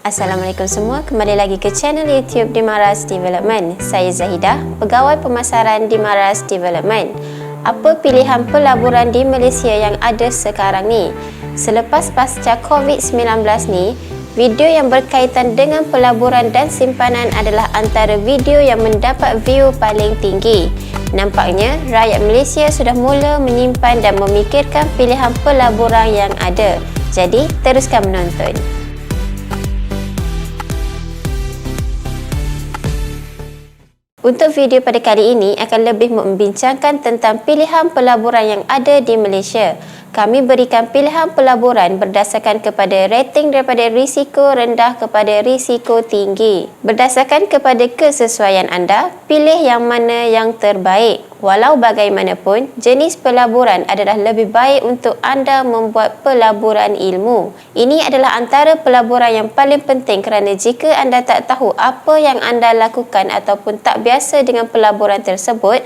Assalamualaikum semua, kembali lagi ke channel YouTube Dimaras Development. Saya Zahidah, pegawai pemasaran Dimaras Development. Apa pilihan pelaburan di Malaysia yang ada sekarang ni? Selepas pasca COVID-19 ni, video yang berkaitan dengan pelaburan dan simpanan adalah antara video yang mendapat view paling tinggi. Nampaknya, rakyat Malaysia sudah mula menyimpan dan memikirkan pilihan pelaburan yang ada. Jadi, teruskan menonton. Untuk video pada kali ini akan lebih membincangkan tentang pilihan pelaburan yang ada di Malaysia. Kami berikan pilihan pelaburan berdasarkan kepada rating daripada risiko rendah kepada risiko tinggi. Berdasarkan kepada kesesuaian anda, pilih yang mana yang terbaik. Walau bagaimanapun, jenis pelaburan adalah lebih baik untuk anda membuat pelaburan ilmu. Ini adalah antara pelaburan yang paling penting kerana jika anda tak tahu apa yang anda lakukan ataupun tak biasa dengan pelaburan tersebut,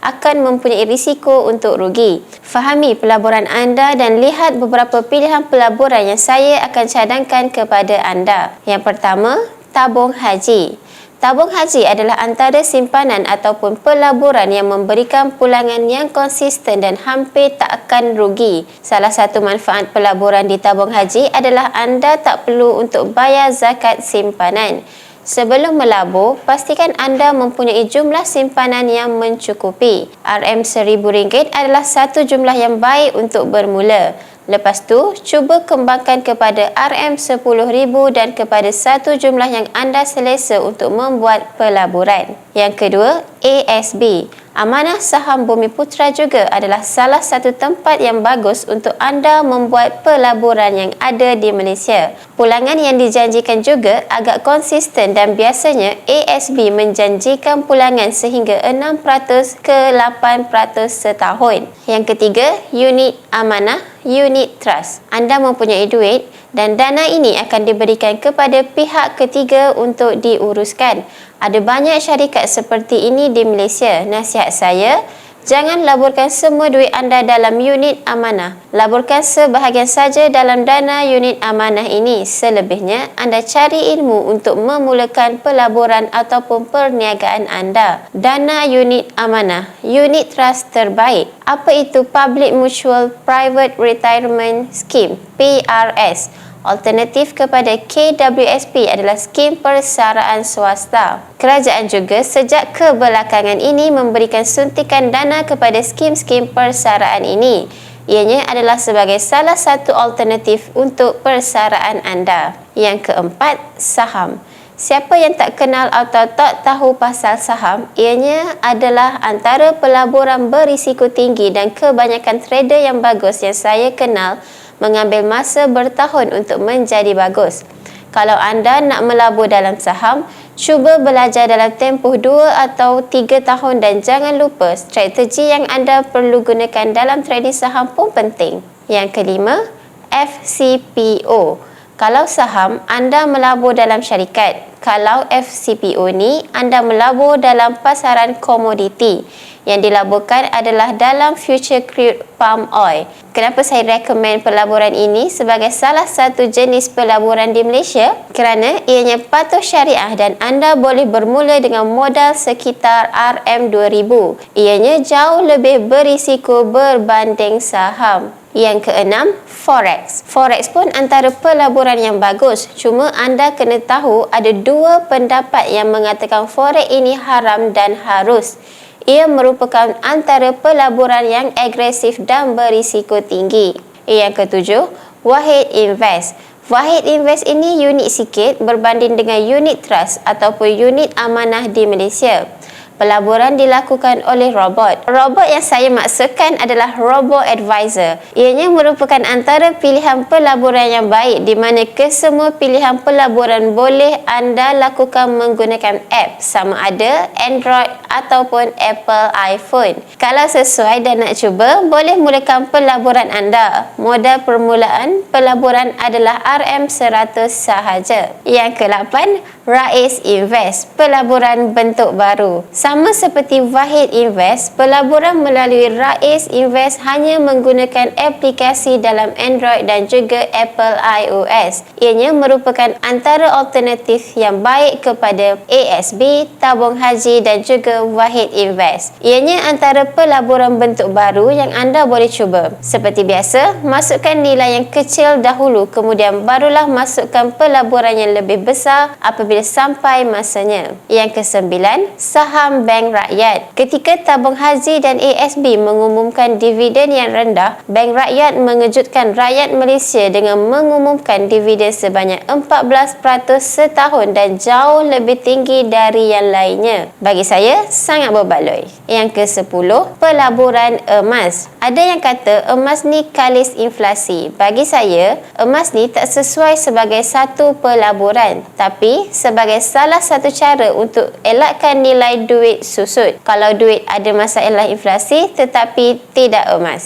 akan mempunyai risiko untuk rugi. Fahami pelaburan anda dan lihat beberapa pilihan pelaburan yang saya akan cadangkan kepada anda. Yang pertama, tabung haji. Tabung haji adalah antara simpanan ataupun pelaburan yang memberikan pulangan yang konsisten dan hampir tak akan rugi. Salah satu manfaat pelaburan di tabung haji adalah anda tak perlu untuk bayar zakat simpanan. Sebelum melabur, pastikan anda mempunyai jumlah simpanan yang mencukupi. RM1000 adalah satu jumlah yang baik untuk bermula. Lepas tu, cuba kembangkan kepada RM10,000 dan kepada satu jumlah yang anda selesa untuk membuat pelaburan. Yang kedua, ASB. Amanah Saham Bumi Putra juga adalah salah satu tempat yang bagus untuk anda membuat pelaburan yang ada di Malaysia. Pulangan yang dijanjikan juga agak konsisten dan biasanya ASB menjanjikan pulangan sehingga 6% ke 8% setahun. Yang ketiga, unit amanah unit trust. Anda mempunyai duit dan dana ini akan diberikan kepada pihak ketiga untuk diuruskan. Ada banyak syarikat seperti ini di Malaysia. Nasihat saya, jangan laburkan semua duit anda dalam unit amanah. Laburkan sebahagian saja dalam dana unit amanah ini. Selebihnya, anda cari ilmu untuk memulakan pelaburan ataupun perniagaan anda. Dana unit amanah, unit trust terbaik. Apa itu Public Mutual Private Retirement Scheme, PRS? Alternatif kepada KWSP adalah skim persaraan swasta. Kerajaan juga sejak kebelakangan ini memberikan suntikan dana kepada skim-skim persaraan ini. Ianya adalah sebagai salah satu alternatif untuk persaraan anda. Yang keempat, saham. Siapa yang tak kenal atau tak tahu pasal saham, ianya adalah antara pelaburan berisiko tinggi dan kebanyakan trader yang bagus yang saya kenal mengambil masa bertahun untuk menjadi bagus. Kalau anda nak melabur dalam saham, cuba belajar dalam tempoh 2 atau 3 tahun dan jangan lupa strategi yang anda perlu gunakan dalam trading saham pun penting. Yang kelima, FCPO. Kalau saham, anda melabur dalam syarikat. Kalau FCPO ni, anda melabur dalam pasaran komoditi yang dilaburkan adalah dalam future crude palm oil. Kenapa saya rekomen pelaburan ini sebagai salah satu jenis pelaburan di Malaysia? Kerana ianya patuh syariah dan anda boleh bermula dengan modal sekitar RM2000. Ianya jauh lebih berisiko berbanding saham. Yang keenam, Forex. Forex pun antara pelaburan yang bagus. Cuma anda kena tahu ada dua pendapat yang mengatakan Forex ini haram dan harus. Ia merupakan antara pelaburan yang agresif dan berisiko tinggi. Yang ketujuh, Wahid Invest. Wahid Invest ini unik sikit berbanding dengan unit trust ataupun unit amanah di Malaysia pelaburan dilakukan oleh robot. Robot yang saya maksudkan adalah robot advisor. Ianya merupakan antara pilihan pelaburan yang baik di mana kesemua pilihan pelaburan boleh anda lakukan menggunakan app sama ada Android ataupun Apple iPhone. Kalau sesuai dan nak cuba, boleh mulakan pelaburan anda. Modal permulaan pelaburan adalah RM100 sahaja. Yang ke-8, Rais Invest, pelaburan bentuk baru Sama seperti Wahid Invest, pelaburan melalui Rais Invest hanya menggunakan aplikasi dalam Android dan juga Apple iOS. Ianya merupakan antara alternatif yang baik kepada ASB, tabung haji dan juga Wahid Invest. Ianya antara pelaburan bentuk baru yang anda boleh cuba. Seperti biasa, masukkan nilai yang kecil dahulu kemudian barulah masukkan pelaburan yang lebih besar apabila sampai masanya. Yang kesembilan, saham Bank Rakyat. Ketika tabung haji dan ASB mengumumkan dividen yang rendah, Bank Rakyat mengejutkan rakyat Malaysia dengan mengumumkan dividen sebanyak 14% setahun dan jauh lebih tinggi dari yang lainnya. Bagi saya, sangat berbaloi. Yang ke-10, pelaburan emas. Ada yang kata emas ni kalis inflasi. Bagi saya, emas ni tak sesuai sebagai satu pelaburan tapi sebagai salah satu cara untuk elakkan nilai duit susut. Kalau duit ada masalah inflasi tetapi tidak emas.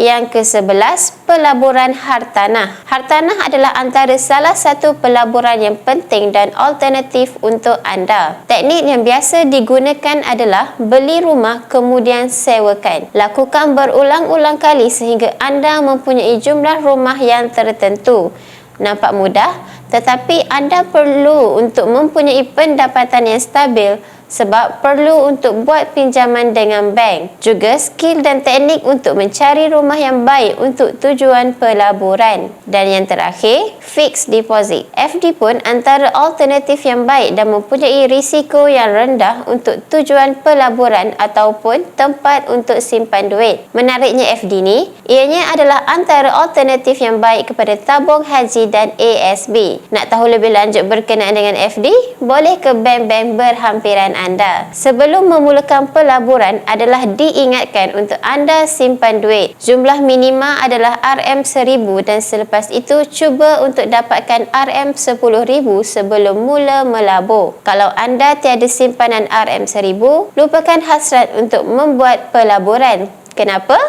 Yang ke-11, pelaburan hartanah. Hartanah adalah antara salah satu pelaburan yang penting dan alternatif untuk anda. Teknik yang biasa digunakan adalah beli rumah kemudian sewakan. Lakukan berulang-ulang kali sehingga anda mempunyai jumlah rumah yang tertentu. Nampak mudah? Tetapi anda perlu untuk mempunyai pendapatan yang stabil sebab perlu untuk buat pinjaman dengan bank. Juga skill dan teknik untuk mencari rumah yang baik untuk tujuan pelaburan. Dan yang terakhir, fixed deposit. FD pun antara alternatif yang baik dan mempunyai risiko yang rendah untuk tujuan pelaburan ataupun tempat untuk simpan duit. Menariknya FD ni, ianya adalah antara alternatif yang baik kepada tabung haji dan ASB. Nak tahu lebih lanjut berkenaan dengan FD? Boleh ke bank-bank berhampiran anda. Sebelum memulakan pelaburan adalah diingatkan untuk anda simpan duit. Jumlah minima adalah RM1000 dan selepas itu cuba untuk dapatkan RM10000 sebelum mula melabur. Kalau anda tiada simpanan RM1000, lupakan hasrat untuk membuat pelaburan. Kenapa?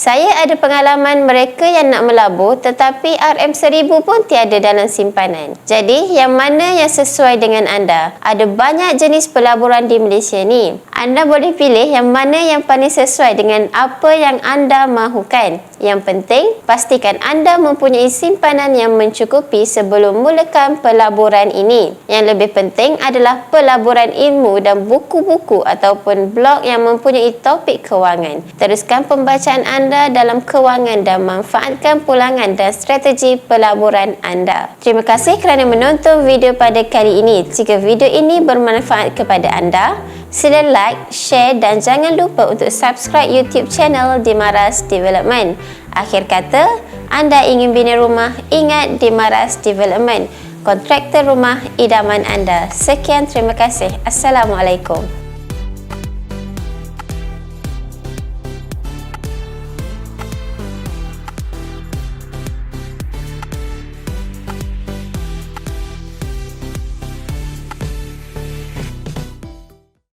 Saya ada pengalaman mereka yang nak melabur tetapi RM1000 pun tiada dalam simpanan. Jadi, yang mana yang sesuai dengan anda? Ada banyak jenis pelaburan di Malaysia ni. Anda boleh pilih yang mana yang paling sesuai dengan apa yang anda mahukan. Yang penting, pastikan anda mempunyai simpanan yang mencukupi sebelum mulakan pelaburan ini. Yang lebih penting adalah pelaburan ilmu dan buku-buku ataupun blog yang mempunyai topik kewangan. Teruskan pembacaan anda dalam kewangan dan manfaatkan pulangan dan strategi pelaburan anda. Terima kasih kerana menonton video pada kali ini. Jika video ini bermanfaat kepada anda, sila like, share dan jangan lupa untuk subscribe YouTube channel Dimaras Development. Akhir kata, anda ingin bina rumah, ingat Dimaras Development. Kontraktor rumah idaman anda. Sekian, terima kasih. Assalamualaikum.